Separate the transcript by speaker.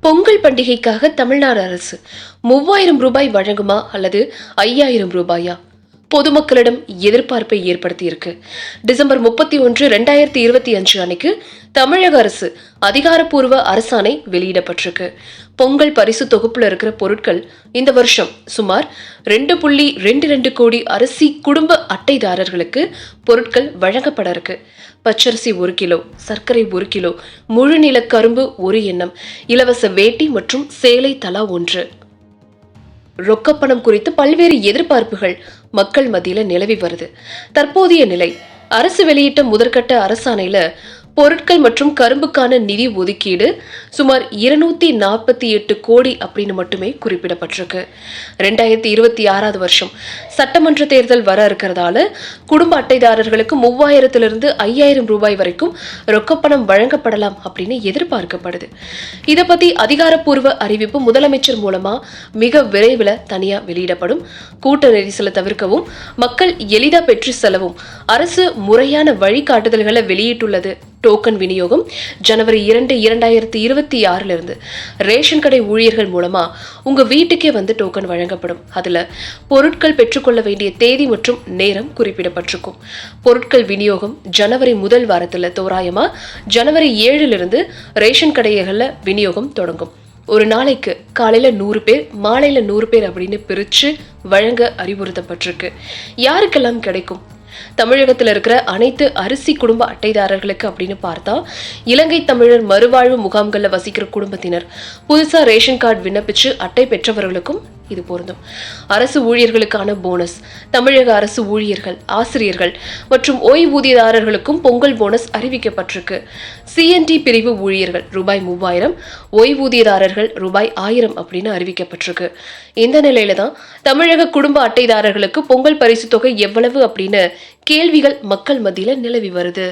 Speaker 1: பொங்கல் பண்டிகைக்காக தமிழ்நாடு அரசு மூவாயிரம் ரூபாய் வழங்குமா அல்லது ஐயாயிரம் ரூபாயா? பொதுமக்களிடம் எதிர்பார்ப்பை ஏற்படுத்தியிருக்கு. டிசம்பர் முப்பத்தி ஒன்று ரெண்டாயிரத்தி இருபத்தி அஞ்சு அன்னைக்கு தமிழக அரசு அதிகாரப்பூர்வ அரசாணை வெளியிடப்பட்டிருக்கு. பொங்கல் பரிசு தொகுப்புல இருக்கிற பொருட்கள் இந்த வருஷம் சுமார் ரெண்டு புள்ளி ரெண்டு ரெண்டு கோடி அரிசி குடும்ப அட்டைதாரர்களுக்கு பொருட்கள் வழங்கப்பட இருக்கு. பச்சரிசி ஒரு கிலோ சர்க்கரை ஒரு கிலோ முழுநில கரும்பு ஒரு எண்ணம் இலவச வேட்டி மற்றும் சேலை தலா ஒன்று. ரொக்கப்பணம் குறித்து பல்வேறு எதிர்பார்ப்புகள் மக்கள் மத்தியில நிலவி வருது. தற்போதைய நிலை அரசு வெளியிட்ட முதற்கட்ட அரசாணையில பொருட்கள் மற்றும் கரும்புக்கான நிதி ஒதுக்கீடு சுமார் இருநூத்தி நாற்பத்தி எட்டு கோடி அப்படின்னு மட்டுமே குறிப்பிடப்பட்டிருக்கு. ரெண்டாயிரத்தி இருபத்தி ஆறாவது வருஷம் சட்டமன்ற தேர்தல் வர இருக்கிறதால குடும்ப அட்டைதாரர்களுக்கு மூவாயிரத்திலிருந்து ஐயாயிரம் ரூபாய் வரைக்கும் ரொக்கப்பணம் வழங்கப்படலாம் அப்படின்னு எதிர்பார்க்கப்படுது. இதை பத்தி அதிகாரப்பூர்வ அறிவிப்பு முதலமைச்சர் மூலமா மிக விரைவில் தனியா வெளியிடப்படும். கூட்ட நெரிசலை தவிர்க்கவும் மக்கள் எளிதா பெற்று செல்லவும் அரசு முறையான வழிகாட்டுதல்களை வெளியிட்டுள்ளது. டோக்கன் விநியோகம் ஜனவரி இரண்டு இரண்டாயிரத்தி இருபத்தி ஆறிலிருந்து. ரேஷன் கடை ஊழியர்கள் மூலமா உங்க வீட்டுக்கே வந்து டோக்கன் வழங்கப்படும். அதுல பொருட்கள் பெற்றுக்கொள்ள வேண்டிய தேதி மற்றும் நேரம் குறிப்பிடப்பட்டிருக்கும். பொருட்கள் விநியோகம் ஜனவரி முதல் வாரத்தில் தோராயமா ஜனவரி ஏழிலிருந்து ரேஷன் கடைகளில் விநியோகம் தொடங்கும். ஒரு நாளைக்கு காலையில் நூறு பேர் மாலையில் நூறு பேர் அப்படின்னு பிரித்து வழங்க அறிவுறுத்தப்பட்டிருக்கு. யாருக்கெல்லாம் கிடைக்கும்? தமிழகத்தில் இருக்கிற அனைத்து அரிசி குடும்ப அட்டைதாரர்களுக்கு அப்படின்னு பார்த்தா இலங்கை தமிழர் மறுவாழ்வு முகாம்களில் வசிக்கிற குடும்பத்தினர் புதுசா ரேஷன் கார்டு விண்ணப்பிச்சு அட்டை பெற்றவர்களுக்கும் இது பொருந்தும். அரசு ஊழியர்களுக்கான போனஸ். தமிழக அரசு ஊழியர்கள் ஆசிரியர்கள் மற்றும் ஓய்வூதியதாரர்களுக்கும் பொங்கல் போனஸ் அறிவிக்கப்பட்டிருக்கு. சிஎன்டி பிரிவு ஊழியர்கள் ரூபாய் மூவாயிரம் ஓய்வூதியதாரர்கள் ரூபாய் ஆயிரம் அப்படின்னு அறிவிக்கப்பட்டிருக்கு. இந்த நிலையில தான் தமிழக குடும்ப அட்டைதாரர்களுக்கு பொங்கல் பரிசு தொகை எவ்வளவு அப்படின்னு கேள்விகள் மக்கள் மத்தியில நிலவி வருது.